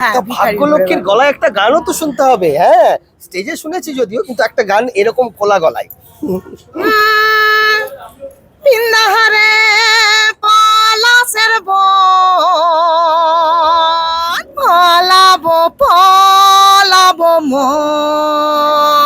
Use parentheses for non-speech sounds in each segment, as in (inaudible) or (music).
হ্যাঁ, ভাগ্যলক্ষ্মীর গলায় একটা গানও তো শুনতে হবে হ্যাঁ? স্টেজে শুনেছি যদিও কিন্তু একটা গান এরকম খোলা গলায়। পিন্দাহারে পলাশের বন পলাবো পলাবো মন।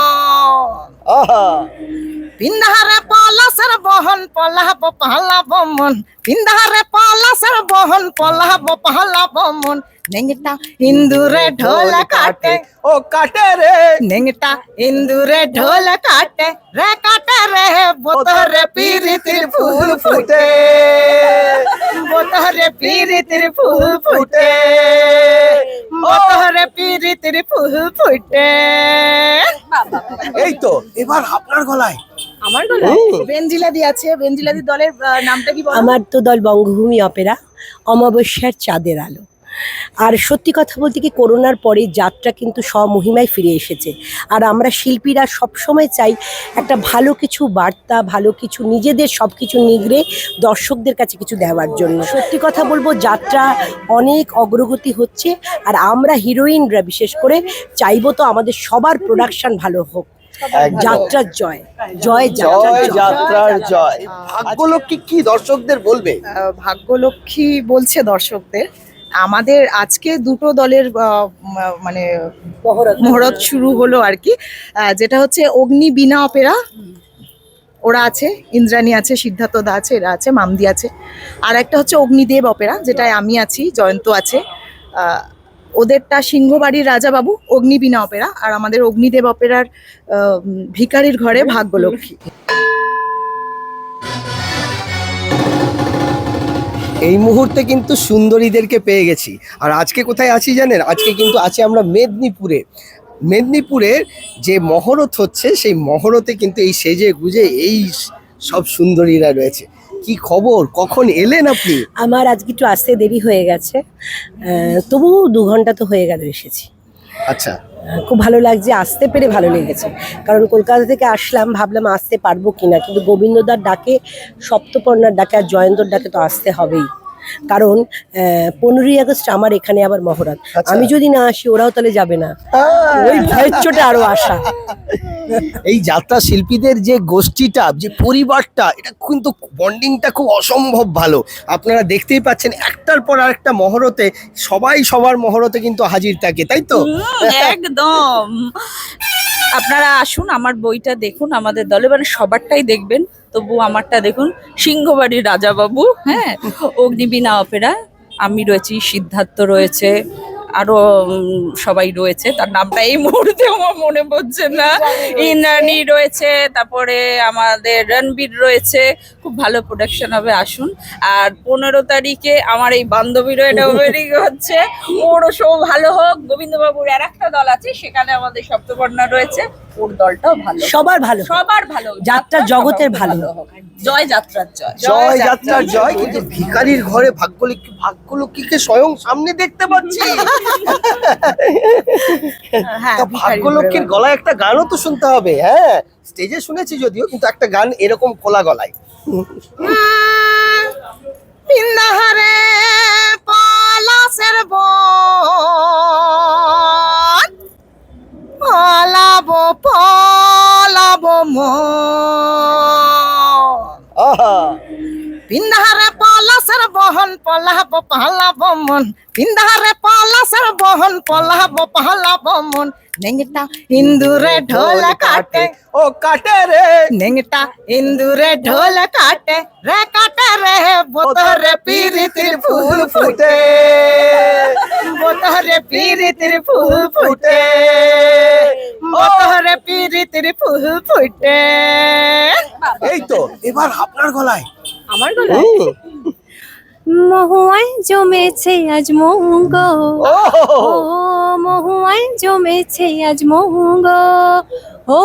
পিন্দাহারে পলাশের বহন পলাবো পালাবো মন। পিন্দাহারে পলাশের বহন পলাবো পালাবো মন। নেংটা ইন্দুরে ঢোল কাটে ও কাটে রে নেংটা ইন্দুরে ঢোল কাটে রে কাটে রে বোতরে পিরিতির ফুল ফুটে বোতরে পিরিতির ফুল ফুটে বোতরে পিরিতির ফুল ফুটে এই তো এবার আপনার গলায় আমার গলায়। বেঞ্জিলাদি আছে বেঞ্জিলাদি দলের নামটা কি বলো আমার তো দল বঙ্গভূমি অপেরা অমাবস্যার চাঁদের আলো আর সত্যি কথা বলতে কি করোনার পরে যাত্রা কিন্তু স্বমহিমায় ফিরে এসেছে। আর আমরা শিল্পীরা সবসময় চাই একটা ভালো কিছু বার্তা ভালো কিছু নিজেদের সব কিছু নিগড়ে দর্শকদের কাছে কিছু দেওয়ার জন্য। সত্যি কথা বলব যাত্রা অনেক অগ্রগতি হচ্ছে আর আমরা হিরোইনরা বিশেষ করে চাইব তো আমাদের সবার প্রোডাকশন ভালো হোক। যাত্রার জয় জয় জয়। যাত্রার জয়। ভাগ্যলক্ষ্মী কি দর্শকদের বলবে? ভাগ্যলক্ষ্মী বলছে দর্শকদের। আমাদের আজকে দুটো দলের মানে মহরত। শুরু হলো আর কি। যেটা হচ্ছে অগ্নি বিনা অপেরা। ওরা আছে ইন্দ্রাণী আছে সিদ্ধার্থ দা আছে এরা আছে মামদি আছে। আর একটা হচ্ছে অগ্নিদেব অপেরা যেটায় আমি আছি জয়ন্ত আছে। ওদেরটা সিংহবাড়ির রাজাবাবু অগ্নিবীণা অপেরা। আর আমাদের অগ্নিদেব অপেরার ভিখারির ঘরে ভাগ্যলক্ষ্মী। এই মুহূর্তে কিন্তু সুন্দরীদেরকে পেয়ে গেছি। আর আজকে কোথায় আছি জানেন? আজকে কিন্তু আছি আমরা মেদিনীপুরে। মেদিনীপুরের যে মহরত হচ্ছে সেই মহরতে কিন্তু এই সেজে গুজে এই সব সুন্দরীরা রয়েছে। কি খবর? কখন এলেন আপনি? আমার আজকে একটু আসতে দেরি হয়ে গেছে। তবুও দু ঘণ্টা তো হয়ে গেল এসেছি। আচ্ছা। খুব ভালো লাগছে আসতে পেরে ভালো লেগেছে। কারণ কলকাতা থেকে আসলাম, ভাবলাম আসতে পারব কিনা, কিন্তু গোবিন্দদার ডাকে, সপ্তপর্ণার ডাকে আর জয়ন্তর ডাকে তো আসতে হবেই। কারণ পনেরোই আগস্ট আমার এখানে আবার মহরত আচ্ছা। আমি যদি না আসি ওরাও তাহলে যাবে না। ওই ভয়ের চোটে আরও আসা এই যাত্রা শিল্পীদের যে গোষ্ঠীটা যে পরিবারটা এটা কিন্তু বন্ডিংটা খুব অসম্ভব ভালো। আপনারা দেখতেই পাচ্ছেন একটার পর আরেকটা মহরতে সবাই সবার মহরতে কিন্তু হাজির থাকে তাই তো? একদম। আপনারা আসুন, আমার বইটা দেখুন, আমাদের দলে মানে সবারটাই দেখবেন। তবু আমারটা দেখুন, সিংহবাড়ির রাজাবাবু হ্যাঁ? অগ্নিবীণা অপেরা, আমি রয়েছি, সিদ্ধার্থ রয়েছে আরও সবাই রয়েছে। তার নামটা এই মুহূর্তে আমার মনে পড়ছে না। ইন্দ্রাণী রয়েছে তারপরে আমাদের রণবীর রয়েছে। খুব ভালো প্রোডাকশন হবে আসুন। আর পনেরো তারিখে আমার এই বান্ধবীরও এটা ওয়েডিং হচ্ছে। ওরও শো ভালো হোক। গোবিন্দবাবুর আর একটা দল আছে সেখানে আমাদের সপ্তপর্ণা রয়েছে। ওর দলটাও ভালো। সবার ভালো। সবার ভালো। যাত্রা জগতের ভালো। জয় যাত্রার জয়। জয় যাত্রার জয়। কিন্তু ভিখারির ঘরে ভাগ্যলক্ষ্মী ভাগ্যলক্ষ্মীকে স্বয়ং সামনে দেখতে পাচ্ছি। হ্যাঁ তা ভিখারির ভাগ্যলক্ষ্মীর গলায় একটা গানও তো শুনতে হবে হ্যাঁ? স্টেজে শুনেছি যদিও কিন্তু একটা গান এরকম খোলা গলায়। পিন্দাহারে পলাশের বন। পলাবো মন। পিন্দাহারে পলাশের বহন পলাবো পালাবো মন। পিন্দাহারে পলাশের বহন পলাবো পালাবো মন। নেংটা ইন্দুরে ঢোল কাটে। ও কাটে রে। নেংটা ইন্দুরে ঢোল কাটে। রে কাটে রে বোতরে পিরিতির ফুল ফুটে। বোতরে পিরিতির ফুল ফুটে। বোতরে পিরিতির ফুল ফুটে। এই তো এবার আপনার গলায়। আমার গলায় মহুয়ায় জমেছে আজ মৌগ ও। মহুয়ায় জমেছে আজ মৌগ ও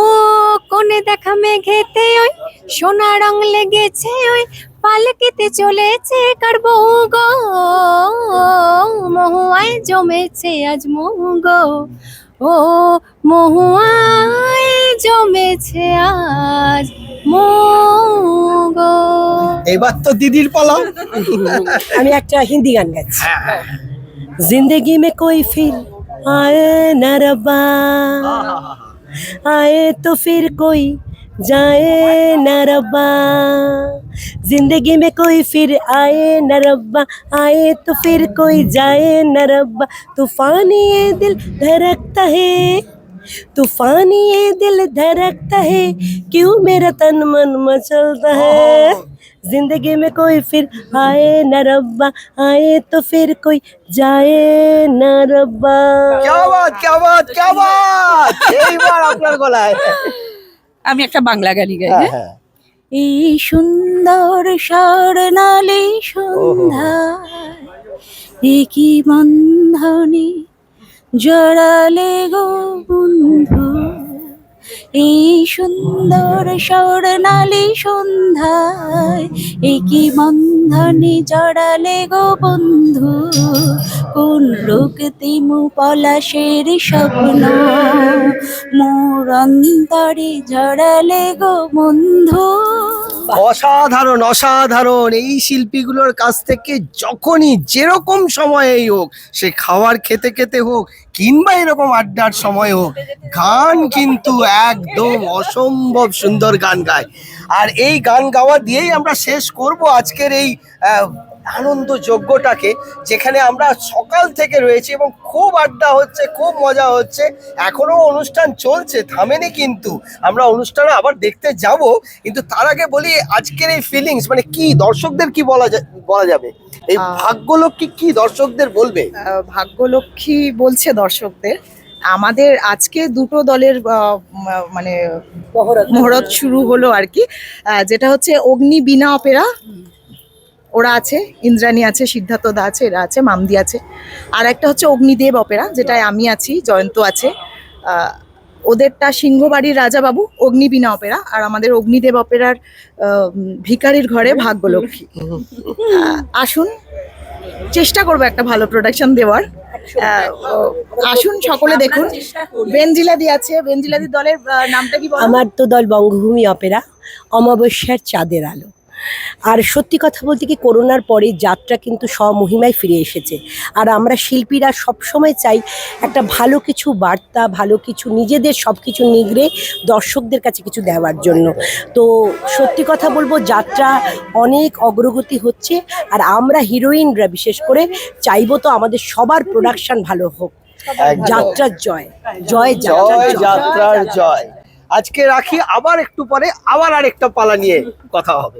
কোনে দেখা মেঘেতে ওই সোনা রং লেগেছে ওই পালকিতে চলেছে কার বউ গো মহুয়ায় জমেছে আজ মৌগ ও মহুয়ায় জমেছে আজ এবার তো দিদির পালা আমি একটা হিন্দি গান গাচ্ছি হ্যাঁ, হ্যাঁ, হ্যাঁ। জিন্দগি মে কই ফির আয়ে নরবা আয়ে তো ফির কই जाए न रब्बा। ज़िंदगी में कोई फिर आए न रब्बा। आए तो फिर कोई जाए न रब्बा। तूफानी ये दिल धड़कता है। तूफानी ये दिल धड़कता है। क्यों मेरा तन मन मचलता है? ज़िंदगी में कोई फिर आए न रब्बा। आए तो फिर कोई जाए न रब्बा। क्या बात क्या बात क्या बात! (laughs) यही बार आपका बोला है। আমি একটা বাংলা গালি গাই হ্যাঁ হ্যাঁ? হ্যাঁ। এই সুন্দর স্বর্ণালী সন্ধ্যা কি বন্ধনে জড়ালে গো বন্ধু? এই সুন্দর স্বর্ণালী সন্ধ্যায় কি বন্ধনে জড়ালে গো বন্ধু? কোন রক্তিমু পলাশের স্বপ্ন? মোর অন্তরে জড়ালে গো বন্ধু। অসাধারণ অসাধারণ। এই শিল্পীগুলোর কাছ থেকে যখনই যেরকম সময়েই হোক, সে খাওয়ার খেতে খেতে হোক, কিংবা এরকম আড্ডার সময় হোক, গান কিন্তু একদম অসম্ভব সুন্দর গান গায়। আর এই গান গাওয়া দিয়েই আমরা শেষ করব আজকের এই আনন্দ যজ্ঞটাকে যেখানে আমরা সকাল থেকে রয়েছি এবং খুব আড্ডা হচ্ছে খুব মজা হচ্ছে। এখনও অনুষ্ঠান চলছে থামেনি কিন্তু। আমরা অনুষ্ঠানে আবার দেখতে যাব কিন্তু তার আগে বলি আজকের এই ফিলিংস মানে কি দর্শকদের কি বলা বলা যাবে? এই ভাগ্যলক্ষ্মী কি দর্শকদের বলবে? আহ, ভাগ্যলক্ষ্মী বলছে দর্শকদের। আমাদের আজকে দুটো দলের মানে মহরত। শুরু হলো আর কি। যেটা হচ্ছে অগ্নি বিনা অপেরা। ওরা আছে, ইন্দ্রাণী আছে, সিদ্ধার্থ দা আছে, এরা আছে, মামদি আছে। আর একটা হচ্ছে অগ্নিদেব অপেরা, যেটায় আমি আছি, জয়ন্ত আছে। ওদেরটা সিংহবাড়ির রাজাবাবু, অগ্নিবীণা অপেরা। আর আমাদের অগ্নিদেব অপেরার ভিখারির ঘরে ভাগ্যলক্ষ্মী। আসুন, চেষ্টা করব একটা ভালো প্রোডাকশন দেওয়ার। আসুন সকলে দেখুন। বেঞ্জিলাদি আছে বেঞ্জিলাদি দলের নামটা কি আমার তো দল বঙ্গভূমি অপেরা, অমাবস্যার চাঁদের আলো। আর সত্যি কথা বলতে কি করোনার পরে যাত্রা কিন্তু স্বমহিমায় ফিরে এসেছে। আর আমরা শিল্পীরা সবসময় চাই একটা ভালো কিছু বার্তা ভালো কিছু নিজেদের সব কিছু নিগড়ে দর্শকদের কাছে কিছু দেওয়ার জন্য। তো সত্যি কথা বলব যাত্রা অনেক অগ্রগতি হচ্ছে আর আমরা হিরোইনরা বিশেষ করে চাইব তো আমাদের সবার প্রোডাকশন ভালো হোক। যাত্রার জয় জয় জয়। যাত্রার জয় যাত্রার জয়। আজকে রাখি আবার একটু পরে আবার আরেকটা পালা নিয়ে কথা হবে।